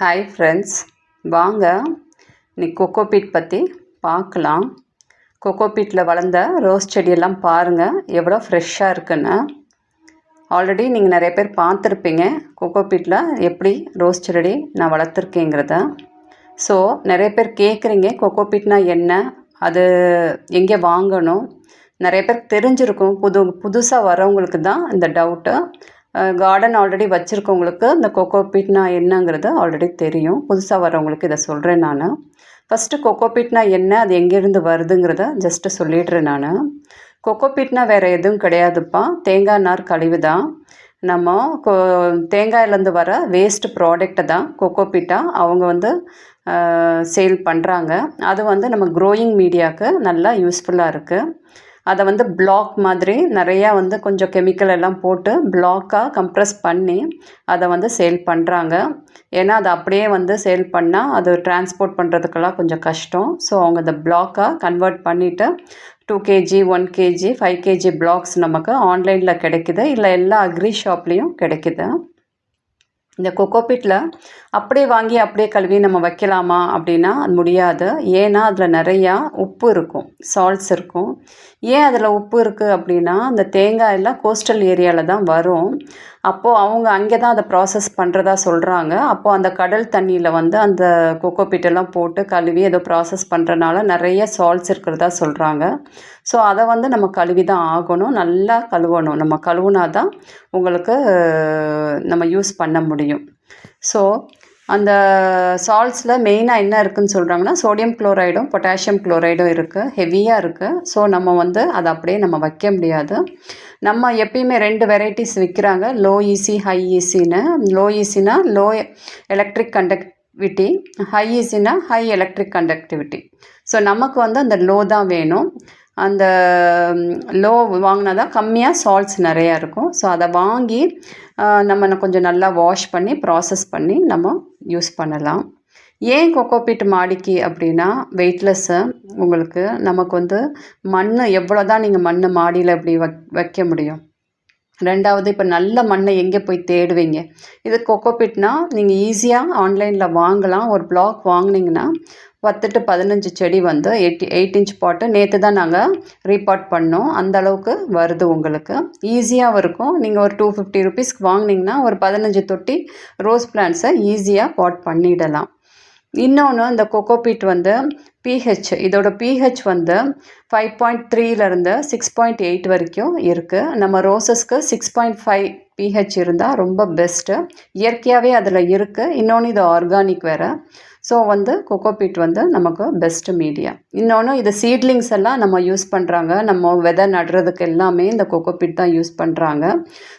Hi friends வாங்க இன்னைக்கு cocopeat பற்றி பார்க்கலாம். கொக்கோபீட்டில் வளர்ந்த ரோஸ் செடியெல்லாம் பாருங்கள் எவ்வளோ ஃப்ரெஷ்ஷாக இருக்குன்னு. ஆல்ரெடி நீங்கள் நிறைய பேர் பார்த்துருப்பீங்க கொக்கோபீட்டில் எப்படி ரோஸ் செடி நான் வளர்த்துருக்கேங்கிறத. ஸோ நிறைய பேர் கேட்குறீங்க கொக்கோபீட்னா என்ன? அது எங்கே வாங்கணும்? நிறைய பேர் தெரிஞ்சிருக்கும். புது புதுசாக வரவங்களுக்கு தான் இந்த டவுட்டு கார்டன் ஆல்ரெடி வச்சுருக்கவங்களுக்கு இந்த கொக்கோபீட்னா என்னங்கிறது ஆல்ரெடி தெரியும். புதுசாக வரவங்களுக்கு இதை சொல்கிறேன் நான். ஃபஸ்ட்டு கொக்கோ பீட்னா என்ன அது எங்கேருந்து வருதுங்கிறத ஜஸ்ட்டு சொல்லிடுறேன் நான். கொக்கோ பீட்னா வேறு எதுவும் கிடையாதுப்பா. தேங்காய் நார் கழிவு தான் நம்ம கொ தேங்காயிலேருந்து வர வேஸ்ட் ப்ராடக்ட்டை தான் கொக்கோபீட்டாக அவங்க வந்து சேல் பண்ணுறாங்க அது வந்து நம்ம க்ரோயிங் மீடியாவுக்கு நல்லா யூஸ்ஃபுல்லாக இருக்குது அதை வந்து பிளாக் மாதிரி நிறையா வந்து கொஞ்சம் கெமிக்கல் எல்லாம் போட்டு பிளாக்காக கம்ப்ரெஸ் பண்ணி அதை வந்து சேல் பண்ணுறாங்க ஏன்னா அதை அப்படியே வந்து சேல் பண்ணால் அது டிரான்ஸ்போர்ட் பண்ணுறதுக்கெல்லாம் கொஞ்சம் கஷ்டம். ஸோ அவங்க அதை பிளாக்காக கன்வெர்ட் பண்ணிவிட்டு two KG one KG five KG blocks நமக்கு ஆன்லைனில் கிடைக்குது. இல்லை எல்லா அக்ரி ஷாப்லேயும் கிடைக்குது. இந்த கொக்கோபிட்டில் அப்படியே வாங்கி அப்படியே கழுவி நம்ம வைக்கலாமா அப்படின்னா அது முடியாது. ஏன்னா அதில் நிறையா உப்பு இருக்கும் சால்ட்ஸ் இருக்கும். ஏன் அதில் உப்பு இருக்குது அப்படின்னா அந்த தேங்காயெல்லாம் கோஸ்டல் ஏரியாவில் தான் வரும். அப்போது அவங்க அங்கே தான் அதை ப்ராசஸ் பண்ணுறதா சொல்கிறாங்க அப்போது அந்த கடல் தண்ணியில் வந்து அந்த கொக்கோபிட்டெல்லாம் போட்டு கழுவி ஏதோ ப்ராசஸ் பண்ணுறனால நிறைய சால்ட்ஸ் இருக்கிறதா சொல்கிறாங்க ஸோ அதை வந்து நம்ம கழுவி தான் ஆகணும். நல்லா கழுவணும். நம்ம கழுவுனா தான் உங்களுக்கு நம்ம யூஸ் பண்ண முடியும். ஸோ அந்த சால்ட்ஸில் மெயினாக என்ன இருக்குதுன்னு சொல்கிறாங்கன்னா சோடியம் குளோரைடும் பொட்டாசியம் குளோரைடும் இருக்குது ஹெவியாக இருக்குது ஸோ நம்ம வந்து அதை அப்படியே நம்ம வைக்க முடியாது. நம்ம எப்பயுமே ரெண்டு வெரைட்டிஸ் விற்கிறாங்க லோ ஈஸி ஹை ஈஸின்னு லோ ஈஸினா லோ எலக்ட்ரிக் கண்டக்டிவிட்டி ஹை ஈஸினா ஹை எலக்ட்ரிக் கண்டக்டிவிட்டி ஸோ நமக்கு வந்து அந்த லோ தான் வேணும். அந்த லோ வாங்கினா தான் கம்மியாக சால்ட்ஸ் நிறையா இருக்கும். ஸோ அதை வாங்கி நம்ம கொஞ்சம் நல்லா வாஷ் பண்ணி ப்ராசஸ் பண்ணி நம்ம யூஸ் பண்ணலாம். ஏன் கொக்கோபீட் மாடிக்கு அப்படின்னா வெயிட்லெஸ்ஸு உங்களுக்கு நமக்கு வந்து மண் எவ்வளோ தான் நீங்கள் மண் மாடியில் இப்படி வ வைக்க முடியும். ரெண்டாவது இப்போ நல்ல மண்ணை எங்கே போய் தேடுவீங்க? இது கொக்கோபீட்னா நீங்கள் ஈஸியாக ஆன்லைனில் வாங்கலாம். ஒரு பிளாக் வாங்கினீங்கன்னா பத்து டு பதினஞ்சு செடி வந்து எயிட் எயிட் இன்ச் பாட்டு நேற்று தான் நாங்கள் ரீபாட் பண்ணோம். அந்த அளவுக்கு வருது உங்களுக்கு. ஈஸியாகவும் இருக்கும். நீங்கள் ஒரு டூ ஃபிஃப்டி ருபீஸ்க்கு வாங்கினீங்கன்னா ஒரு பதினஞ்சு தொட்டி ரோஸ் பிளான்ட்ஸை ஈஸியாக பாட் பண்ணிடலாம். இன்னொன்று இந்த கொக்கோபீட் வந்து பிஹெச் இதோட பிஹெச் வந்து ஃபைவ் பாயிண்ட் த்ரீலேருந்து சிக்ஸ் பாயிண்ட் எயிட் வரைக்கும் இருக்குது நம்ம ரோசஸ்க்கு சிக்ஸ் பாயிண்ட் ஃபைவ் பிஹெச் இருந்தால் ரொம்ப பெஸ்ட்டு இயற்கையாகவே அதில் இருக்குது இன்னொன்று இது ஆர்கானிக் வேறு. ஸோ வந்து கொக்கோபீட் வந்து நமக்கு பெஸ்ட்டு மீடியா இன்னொன்று இது சீட்லிங்ஸ் எல்லாம் நம்ம யூஸ் பண்ணுறாங்க நம்ம விதை நடுறதுக்கு எல்லாமே இந்த கொக்கோபீட் தான் யூஸ் பண்ணுறாங்க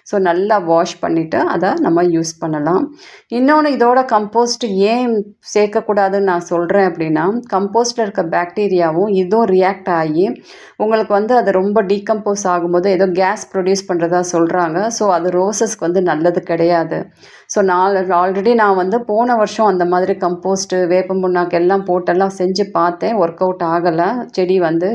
ஸோ நல்லா வாஷ் பண்ணிவிட்டு அதை நம்ம யூஸ் பண்ணலாம். இன்னொன்று இதோட கம்போஸ்ட் ஏன் சேர்க்கக்கூடாதுன்னு நான் சொல்கிறேன் அப்படின்னா கம்போஸ்டில் இருக்க பாக்டீரியாவும் இதுவும் ரியாக்ட் ஆகி உங்களுக்கு வந்து அது ரொம்ப டீகம்போஸ் ஆகும்போது ஏதோ கேஸ் ப்ரொடியூஸ் பண்ணுறதா சொல்கிறாங்க ஸோ அது ரோசஸ்க்கு வந்து நல்லது கிடையாது. ஸோ நான் ஆல்ரெடி நான் வந்து போன வருஷம் அந்த மாதிரி கம்போஸ்ட்டு வேப்பம் புண்ணாக்கு எல்லாம் போட்டெல்லாம் செஞ்சு பார்த்தேன். ஒர்க் அவுட் ஆகலை. செடி வந்து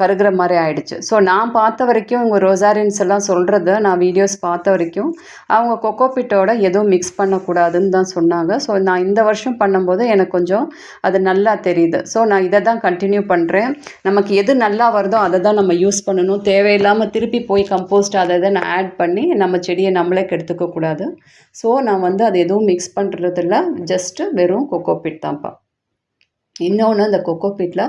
கருகிற மாதிரி ஆயிடுச்சு. ஸோ நான் பார்த்த வரைக்கும் இவங்க ரோசாரியன்ஸ் எல்லாம் சொல்கிறத நான் வீடியோஸ் பார்த்த வரைக்கும் அவங்க கொக்கோபிட்டோட எதுவும் மிக்ஸ் பண்ணக்கூடாதுன்னு தான் சொன்னாங்க. ஸோ நான் இந்த வருஷம் பண்ணும்போது எனக்கு கொஞ்சம் அது நல்லா தெரியுது. ஸோ நான் இதை தான் கண்டினியூ பண்ணுறேன் நமக்கு எது நல்லா வருதோ அதை தான் நம்ம யூஸ் பண்ணணும். தேவையில்லாமல் திருப்பி போய் கம்போஸ்ட் அதை இதை நான் ஆட் பண்ணி நம்ம செடியை நம்மளே கெடுத்துக்கக்கூடாது ஸோ நான் வந்து அது எதுவும் மிக்ஸ் பண்ணுறதில்ல ஜஸ்ட்டு வெறும் கொக்கோபிட் தான்ப்பா. இன்னொன்று அந்த கொக்கோபீட்டில்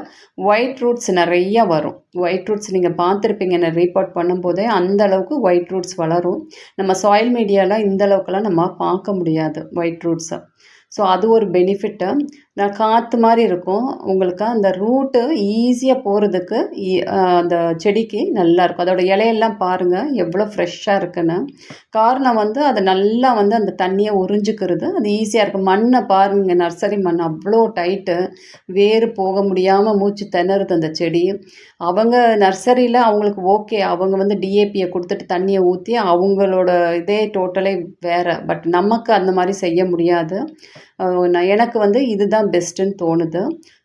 ஒயிட் ரூட்ஸ் நிறையா வரும். ஒயிட் ரூட்ஸ் நீங்கள் பார்த்துருப்பீங்க நான் ரீபார்ட் பண்ணும்போதே அந்த அளவுக்கு ஒயிட் ரூட்ஸ் வளரும். நம்ம சாயில் மீடியாவில் இந்த அளவுக்குலாம் நம்ம பார்க்க முடியாது ஒயிட் ரூட்ஸை ஸோ அது ஒரு பெனிஃபிட்டு காற்று மாதிரி இருக்கும். உங்களுக்கு அந்த ரூட்டு ஈஸியாக போகிறதுக்கு அந்த செடிக்கு நல்லாயிருக்கும் அதோட இலையெல்லாம் பாருங்கள் எவ்வளோ ஃப்ரெஷ்ஷாக இருக்குன்னு. காரணம் வந்து அதை நல்லா வந்து அந்த தண்ணியை உறிஞ்சிக்கிறது. அது ஈஸியாக இருக்கும். மண்ணை பாருங்கள் நர்சரி மண் அவ்வளோ டைட்டு வேறு போக முடியாமல் மூச்சு திணறுது அந்த செடி. அவங்க நர்சரியில் அவங்களுக்கு ஓகே அவங்க வந்து டிஏபியை கொடுத்துட்டு தண்ணியை ஊற்றி அவங்களோட இதே டோட்டலே வேறு. பட் நமக்கு அந்த மாதிரி செய்ய முடியாது. நான் எனக்கு வந்து இதுதான் பெஸ்ட்டுன்னு தோணுது.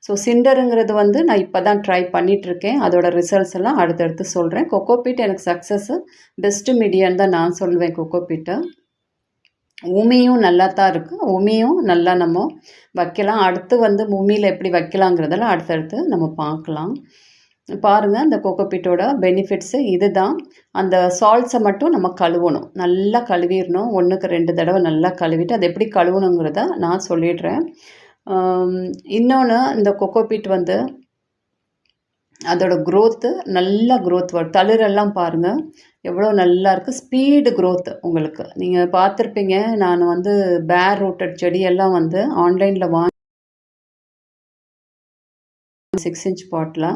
ஸோ சிண்டருங்கிறது வந்து நான் இப்போ தான் ட்ரை பண்ணிகிட்ருக்கேன் அதோட ரிசல்ட்ஸ் எல்லாம் அடுத்தடுத்து சொல்கிறேன் கொக்கோபீட் எனக்கு சக்ஸஸ்ஸு பெஸ்ட்டு மீடியான்னு தான் நான் சொல்லுவேன் கொக்கோபீட்டை உமியும் நல்லா தான் இருக்குது உமியும் நல்லா நம்ம வைக்கலாம். அடுத்து வந்து உமியில் எப்படி வைக்கலாங்கிறதெல்லாம் அடுத்தடுத்து நம்ம பார்க்கலாம். பாருங்கள் அந்த கோகோபீட்டோட பெனிஃபிட்ஸு இது தான் அந்த சால்ட்ஸை மட்டும் நம்ம கழுவணும். நல்லா கழுவிடணும். ஒன்றுக்கு ரெண்டு தடவை நல்லா கழுவிட்டு அதை எப்படி கழுவணுங்கிறத நான் சொல்லிடுறேன். இன்னொன்று இந்த கொக்கோபீட் வந்து அதோட க்ரோத்து நல்ல க்ரோத் வரும் தளிரெல்லாம் பாருங்கள் எவ்வளோ நல்லா இருக்குது ஸ்பீடு க்ரோத் உங்களுக்கு. நீங்கள் பார்த்துருப்பீங்க நான் வந்து பேர் ரூட்டட் செடியெல்லாம் வந்து ஆன்லைனில் வாங்கி சிக்ஸ் இன்ச் பாட்டில்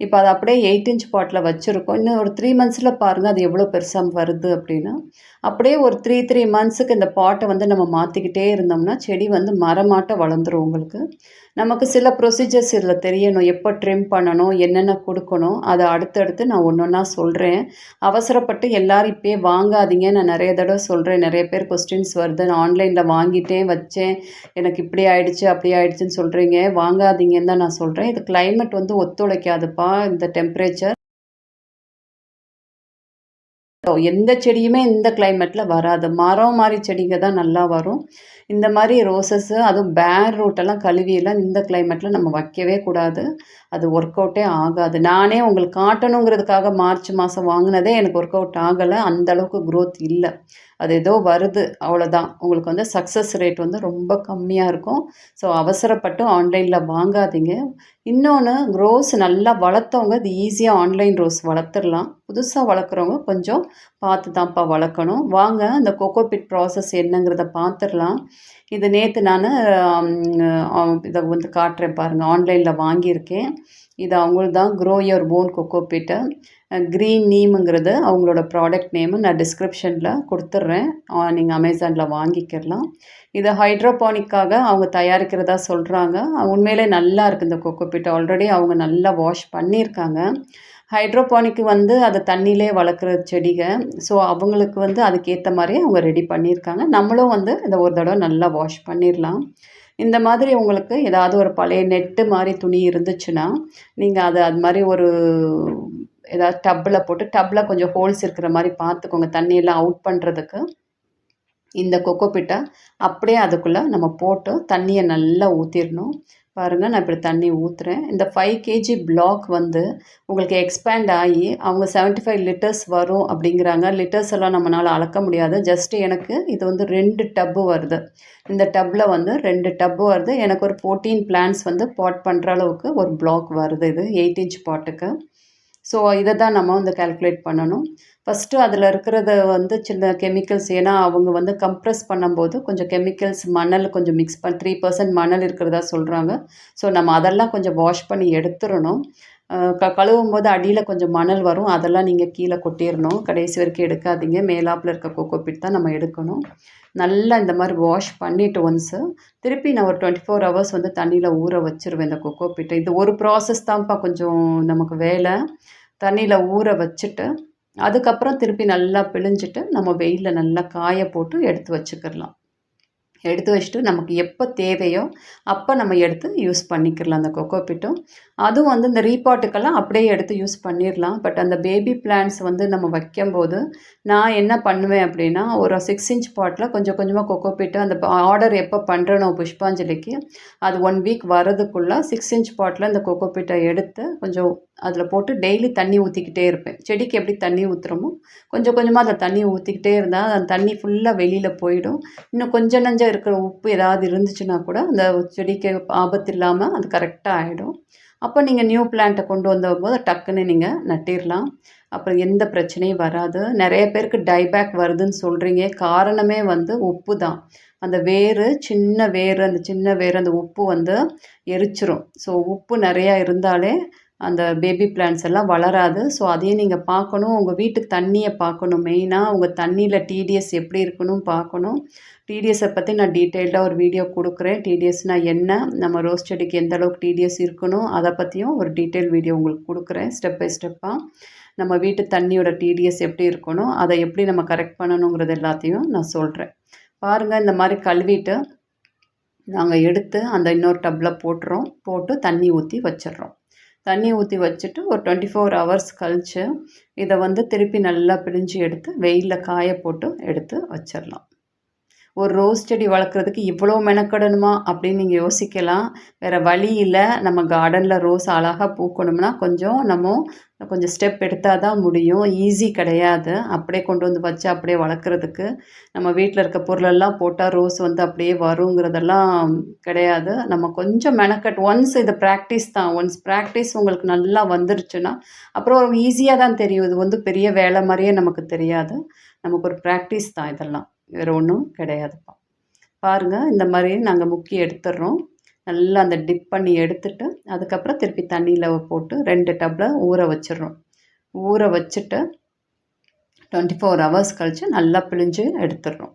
இப்போ அது அப்படியே எயிட் இன்ச் பாட்டில் வச்சுருக்கோம். இன்னும் ஒரு த்ரீ மந்த்ஸில் பாருங்கள் அது எவ்வளோ பெருசாக வருது அப்படின்னு. அப்படியே ஒரு த்ரீ த்ரீ மந்த்ஸுக்கு இந்த பாட்டை வந்து நம்ம மாற்றிக்கிட்டே இருந்தோம்னா செடி வந்து மரமாட்ட வளர்ந்துடும் உங்களுக்கு. நமக்கு சில ப்ரொசீஜர்ஸ் இதில் தெரியணும். எப்போ ட்ரிம் பண்ணணும் என்னென்ன கொடுக்கணும் அதை அடுத்தடுத்து நான் ஒன்று ஒன்றா சொல்கிறேன் அவசரப்பட்டு எல்லோரும் இப்போயே வாங்காதீங்க. நான் நிறைய தடவை சொல்கிறேன் நிறைய பேர் கொஸ்டின்ஸ் வருது. நான் ஆன்லைனில் வாங்கிட்டேன் வச்சேன். எனக்கு இப்படி ஆயிடுச்சு அப்படி ஆயிடுச்சுன்னு சொல்கிறீங்க வாங்காதீங்கன்னு தான் நான் சொல்கிறேன் இது கிளைமேட் வந்து ஒத்துழைக்காதுப்பா இந்த டெம்பரேச்சர் எந்த செடியுமே இந்த கிளைமேட்டில் வராது. மரம் மாதிரி செடிங்க தான் நல்லா வரும். இந்த மாதிரி ரோசஸ்ஸு அதுவும் பேர் ரூட்டெல்லாம் கழுவியெல்லாம் இந்த கிளைமேட்டில் நம்ம வைக்கவே கூடாது. அது ஒர்க் அவுட்டே ஆகாது. நானே உங்களுக்கு காட்டணுங்கிறதுக்காக மார்ச் மாதம் வாங்கினதே எனக்கு ஒர்க் அவுட் ஆகலை அந்தளவுக்கு க்ரோத் இல்லை. அது ஏதோ வருது அவ்வளோதான் உங்களுக்கு வந்து சக்ஸஸ் ரேட் வந்து ரொம்ப கம்மியாக இருக்கும். ஸோ அவசரப்பட்டு ஆன்லைனில் வாங்காதீங்க. இன்னொன்று ரோஸ் நல்லா வளர்த்தவங்க அது ஈஸியாக ஆன்லைன் ரோஸ் வளர்த்துடலாம். புதுசாக வளர்க்குறவங்க கொஞ்சம் பார்த்து தான்ப்பா வளர்க்கணும். வாங்க அந்த கொக்கோபிட் ப்ராசஸ் என்னங்கிறத பார்த்துடலாம். இது நேற்று நான் இதை வந்து காட்டுறேன் பாருங்கள் ஆன்லைனில் வாங்கியிருக்கேன். இது அவங்களுக்கு தான் க்ரோ யுவர் போன் கொக்கோபிட்டை க்ரீன் நீம்ங்கிறது அவங்களோட ப்ராடக்ட் நேமு நான் டிஸ்கிரிப்ஷனில் கொடுத்துட்றேன். நீங்கள் அமேசானில் வாங்கிக்கிடலாம். இது ஹைட்ரோபானிக்காக அவங்க தயாரிக்கிறதா சொல்கிறாங்க உண்மையிலே நல்லா இருக்குது இந்த கொக்கோபிட் ஆல்ரெடி அவங்க நல்லா வாஷ் பண்ணியிருக்காங்க. ஹைட்ரோபானிக்கு வந்து அதை தண்ணியிலே வளர்க்குற செடிகள் ஸோ அவங்களுக்கு வந்து அதுக்கேற்ற மாதிரி அவங்க ரெடி பண்ணியிருக்காங்க. நம்மளும் வந்து இதை ஒரு தடவை நல்லா வாஷ் பண்ணிடலாம். இந்த மாதிரி உங்களுக்கு ஏதாவது ஒரு பழைய நெட்டு மாதிரி துணி இருந்துச்சுன்னா நீங்கள் அதை அது மாதிரி ஒரு ஏதாவது டப்பில் போட்டு டப்பில் கொஞ்சம் ஹோல்ஸ் இருக்கிற மாதிரி பார்த்துக்கோங்க. தண்ணியெல்லாம் அவுட் பண்ணுறதுக்கு இந்த கொக்கோ அப்படியே அதுக்குள்ளே நம்ம போட்டு தண்ணியை நல்லா ஊற்றிடணும் பாருங்கள் நான் இப்படி தண்ணி ஊற்றுறேன் இந்த ஃபைவ் கேஜி பிளாக் வந்து உங்களுக்கு எக்ஸ்பேண்ட் ஆகி அவங்க செவன்ட்டி ஃபைவ் லிட்டர்ஸ் வரும் அப்படிங்கிறாங்க. லிட்டர்ஸ் எல்லாம் நம்மளால் அளக்க முடியாது. ஜஸ்ட்டு எனக்கு இது வந்து ரெண்டு டப்பு வருது. இந்த டப்பில் வந்து ரெண்டு டப்பு வருது. எனக்கு ஒரு ஃபோர்டீன் பிளான்ஸ் வந்து பாட் பண்ணுற அளவுக்கு ஒரு பிளாக் வருது. இது எயிட் இன்ச் பாட்டுக்கு ஸோ இதை தான் நம்ம வந்து கால்குலேட் பண்ணணும். ஃபஸ்ட்டு அதில் இருக்கிறத வந்து சின்ன கெமிக்கல்ஸ் ஏன்னா அவங்க வந்து கம்ப்ரெஸ் பண்ணும்போது கொஞ்சம் கெமிக்கல்ஸ் மணல் கொஞ்சம் மிக்ஸ் பண்ணி த்ரீ பர்சன்ட் மணல் இருக்கிறதா சொல்கிறாங்க ஸோ நம்ம அதெல்லாம் கொஞ்சம் வாஷ் பண்ணி எடுத்துடணும். க கழுவும் போது அடியில் கொஞ்சம் மணல் வரும். அதெல்லாம் நீங்கள் கீழே கொட்டிடணும். கடைசி வரைக்கும் எடுக்காதீங்க. மேலாப்பில் இருக்க கோகோபிட் தான் நம்ம எடுக்கணும். நல்லா இந்த மாதிரி வாஷ் பண்ணிவிட்டு ஒன்ஸு திருப்பி நான் ஒரு டுவெண்ட்டி ஃபோர் ஹவர்ஸ் வந்து தண்ணியில் ஊற வச்சுருவேன் இந்த கொக்கோபிட்டை இது ஒரு ப்ராசஸ் தான்ப்பா கொஞ்சம் நமக்கு வேலை. தண்ணியில் ஊற வச்சுட்டு அதுக்கப்புறம் திருப்பி நல்லா பிழிஞ்சிட்டு நம்ம வெயிலில் நல்லா காய போட்டு எடுத்து வச்சுக்கிடலாம். எடுத்து வச்சுட்டு நமக்கு எப்போ தேவையோ அப்போ நம்ம எடுத்து யூஸ் பண்ணிக்கிறலாம் அந்த கொக்கோ பிட்டும். அதுவும் வந்து இந்த ரீபாட்டுக்கெல்லாம் அப்படியே எடுத்து யூஸ் பண்ணிடலாம். பட் அந்த பேபி பிளான்ஸ் வந்து நம்ம வைக்கும்போது நான் என்ன பண்ணுவேன் அப்படின்னா ஒரு சிக்ஸ் இன்ச் பாட்டில் கொஞ்சம் கொஞ்சமாக கொக்கோ பிட்டு அந்த ஆர்டர் எப்போ பண்ணுறனோ புஷ்பாஞ்சலிக்கு அது ஒன் வீக் வரதுக்குள்ளே சிக்ஸ் இன்ச் பாட்டில் இந்த கொக்கோ பிட்டை எடுத்து கொஞ்சம் அதில் போட்டு டெய்லி தண்ணி ஊற்றிக்கிட்டே இருப்பேன். செடிக்கு எப்படி தண்ணி ஊற்றுறோமோ கொஞ்சம் கொஞ்சமாக அந்த தண்ணி ஊற்றிக்கிட்டே இருந்தால் அந்த தண்ணி ஃபுல்லாக வெளியில் போயிடும். இன்னும் கொஞ்சம் நஞ்சம் இருக்கிற உப்பு ஏதாவது இருந்துச்சுன்னா கூட அந்த செடிக்கு ஆபத்து இல்லாமல் அது கரெக்டாக ஆகிடும் அப்போ நீங்கள் நியூ பிளான்ட்டை கொண்டு வந்தபோது டக்குன்னு நீங்கள் நட்டிடலாம் அப்புறம் எந்த பிரச்சனையும் வராது. நிறைய பேருக்கு டைபேக் வருதுன்னு சொல்கிறீங்க காரணமே வந்து உப்பு தான். அந்த வேர் சின்ன வேர் அந்த சின்ன வேர் அந்த உப்பு வந்து எரிச்சிரும். ஸோ உப்பு நிறையா இருந்தாலே அந்த பேபி பிளான்ஸ் எல்லாம் வளராது. ஸோ அதையும் நீங்கள் பார்க்கணும். உங்கள் வீட்டு தண்ணியை பார்க்கணும். மெயினாக உங்கள் தண்ணியில் டிடிஎஸ் எப்படி இருக்கணும் பார்க்கணும். டிடிஎஸை பற்றி நான் டீட்டெயில்டாக ஒரு வீடியோ கொடுக்குறேன். டிடிஎஸ்னால் என்ன? நம்ம ரோஸ் செடிக்கு எந்த அளவுக்கு டிடிஎஸ் இருக்கணும்? அதை பற்றியும் ஒரு டீட்டெயில் வீடியோ உங்களுக்கு கொடுக்குறேன் ஸ்டெப் பை ஸ்டெப்பாக நம்ம வீட்டு தண்ணியோட டிடிஎஸ் எப்படி இருக்கணும்? அதை எப்படி நம்ம கரெக்ட் பண்ணணுங்கிறது எல்லாத்தையும் நான் சொல்கிறேன் பாருங்கள் இந்த மாதிரி கழுவிட்டு நாங்கள் எடுத்து அந்த இன்னொரு டப்பில் போட்டுறோம். போட்டு தண்ணி ஊற்றி வச்சிடுறோம். தண்ணி ஊற்றி வச்சுட்டு ஒரு டுவெண்ட்டி ஃபோர் ஹவர்ஸ் கழித்து இதை வந்து திருப்பி நல்லா பிழிஞ்சு எடுத்து வெயிலில் காய போட்டு எடுத்து வச்சிடலாம். ஒரு ரோஸ் செடி வளர்க்குறதுக்கு இவ்வளோ மெனக்கடணுமா அப்படின்னு நீங்கள் யோசிக்கலாம். வேறு வழி இல்லை. நம்ம கார்டனில் ரோஸ் அழகாக பூக்கணும்னா கொஞ்சம் நம்ம கொஞ்சம் ஸ்டெப் எடுத்தால் தான் முடியும். ஈஸி கிடையாது. அப்படியே கொண்டு வந்து வச்சு அப்படியே வளர்க்குறதுக்கு. நம்ம வீட்டில் இருக்க பொருளெல்லாம் போட்டால் ரோஸ் வந்து அப்படியே வருங்கிறதெல்லாம் கிடையாது. நம்ம கொஞ்சம் மெனக்கட் ஒன்ஸ் இது ப்ராக்டிஸ் தான். ஒன்ஸ் ப்ராக்டிஸ் உங்களுக்கு நல்லா வந்துருச்சுன்னா அப்புறம் ஈஸியாக தான் தெரியும். இது வந்து பெரிய வேலை மாதிரியே நமக்கு தெரியாது. நமக்கு ஒரு ப்ராக்டிஸ் தான் இதெல்லாம். வேறு ஒன்றும் கிடையாதுப்பா. பாருங்கள் இந்த மாதிரி நாங்கள் முக்கி எடுத்துடுறோம் நல்லா அந்த டிப் பண்ணி எடுத்துட்டு அதுக்கப்புறம் திருப்பி தண்ணியில் போட்டு ரெண்டு டப்பில் ஊற வச்சிடுறோம் ஊற வச்சுட்டு டுவெண்ட்டி ஃபோர் ஹவர்ஸ் கழித்து நல்லா பிழிஞ்சு எடுத்துடுறோம்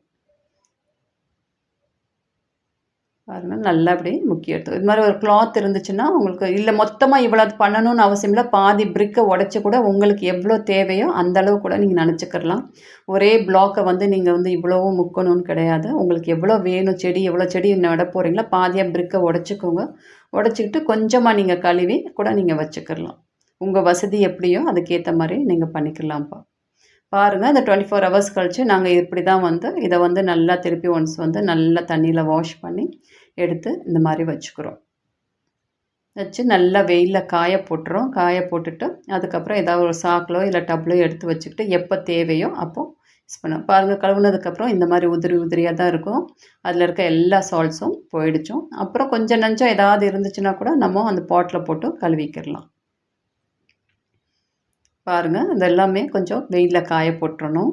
பாருங்கள் நல்லா அப்படி முக்கிய எடுத்து இது மாதிரி ஒரு கிளாத் இருந்துச்சுன்னா உங்களுக்கு இல்லை மொத்தமாக இவ்வளோ பண்ணணும்னு அவசியம் இல்லை. பாதி பிரிக்கை உடச்சி கூட உங்களுக்கு எவ்வளோ தேவையோ அந்தளவு கூட நீங்கள் நினச்சிக்கிறலாம் ஒரே பிளாக்கை வந்து நீங்கள் வந்து இவ்வளோவும் முக்கணும்னு கிடையாது. உங்களுக்கு எவ்வளோ வேணும் செடி எவ்வளோ செடி நட போகிறீங்களோ பாதியாக பிரிக்கை உடச்சிக்கோங்க. உடச்சிக்கிட்டு கொஞ்சமாக நீங்கள் கழுவி கூட நீங்கள் வச்சுக்கிறலாம் உங்கள் வசதி எப்படியோ அதுக்கேற்ற மாதிரி நீங்கள் பண்ணிக்கலாம்ப்பா. பாருங்கள் அந்த டுவெண்ட்டி ஃபோர் ஹவர்ஸ் கழித்து நாங்கள் இப்படி தான் வந்து இதை வந்து நல்லா திருப்பி ஒன்ஸ் வந்து நல்லா தண்ணியில் வாஷ் பண்ணி எடுத்து இந்த மாதிரி வச்சுக்கிறோம். வச்சு நல்லா வெயிலில் காய போட்டுரும் காய போட்டுட்டு அதுக்கப்புறம் ஏதாவது ஒரு சாக்கிலோ இல்லை டப்லோ எடுத்து வச்சுக்கிட்டு எப்போ தேவையோ அப்போது யூஸ் பண்ணோம் பாருங்கள் கழுவுனதுக்கப்புறம் இந்த மாதிரி உதிரி உதிரியாக தான் இருக்கும். அதில் இருக்க எல்லா சால்ட்ஸும் போயிடுச்சோம். அப்புறம் கொஞ்சம் நஞ்சம் ஏதாவது இருந்துச்சுன்னா கூட நம்ம அந்த பாட்டில் போட்டு கழுவிக்கிடலாம். பாருங்கள் இதெல்லாமே கொஞ்சம் வெயிலில் காய போட்டுறணும்.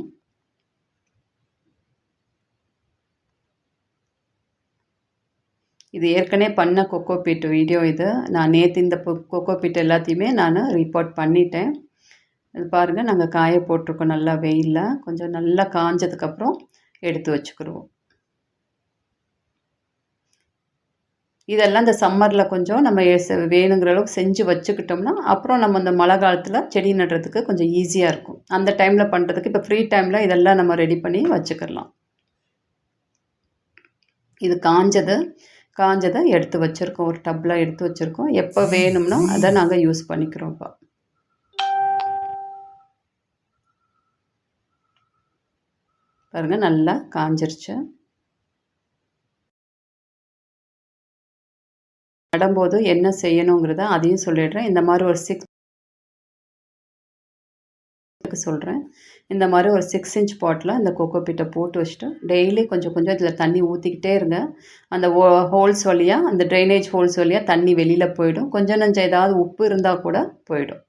இது ஏற்கனவே பண்ண கொக்கோ பீட் வீடியோ இது. நான் நேற்று இந்த கொக்கோ பீட் எல்லாத்தையுமே நான் ரிப்போர்ட் பண்ணிட்டேன். இது பாருங்கள் நாங்கள் காய போட்டிருக்கோம் நல்லா வெயிலில். கொஞ்சம் நல்லா காஞ்சதுக்கப்புறம் எடுத்து வச்சுக்கிடுவோம் இதெல்லாம் இந்த சம்மரில் கொஞ்சம் நம்ம வேணுங்கிற அளவுக்கு செஞ்சு வச்சுக்கிட்டோம்னா அப்புறம் நம்ம இந்த மழை காலத்தில் செடி நடுறதுக்கு கொஞ்சம் ஈஸியாக இருக்கும். அந்த டைமில் பண்ணுறதுக்கு இப்போ ஃப்ரீ டைமில் இதெல்லாம் நம்ம ரெடி பண்ணி வச்சுக்கிடலாம் இது காஞ்சது காஞ்சதை எடுத்து வச்சுருக்கோம். ஒரு டப்பில் எடுத்து வச்சுருக்கோம். எப்போ வேணும்னா அதை நாங்கள் யூஸ் பண்ணிக்கிறோம்ப்பா பாருங்கள் நல்லா காஞ்சிருச்சு. நடும்போது என்ன செய்யணுங்கிறத அதையும் சொல்லிடுறேன். இந்த மாதிரி ஒரு சிக்ஸ் சொல்கிறேன் இந்த மாதிரி ஒரு சிக்ஸ் இன்ச் பாட்டில் இந்த கொக்கோ பீட்டை போட்டு வச்சுட்டு டெய்லி கொஞ்சம் கொஞ்சம் இதில் தண்ணி ஊற்றிக்கிட்டே இருங்க. அந்த ஹோல்ஸ் வழியாக அந்த ட்ரைனேஜ் ஹோல்ஸ் வழியாக தண்ணி வெளியில் போயிடும். கொஞ்சம் நஞ்சம் ஏதாவது உப்பு இருந்தால் கூட போயிடும்.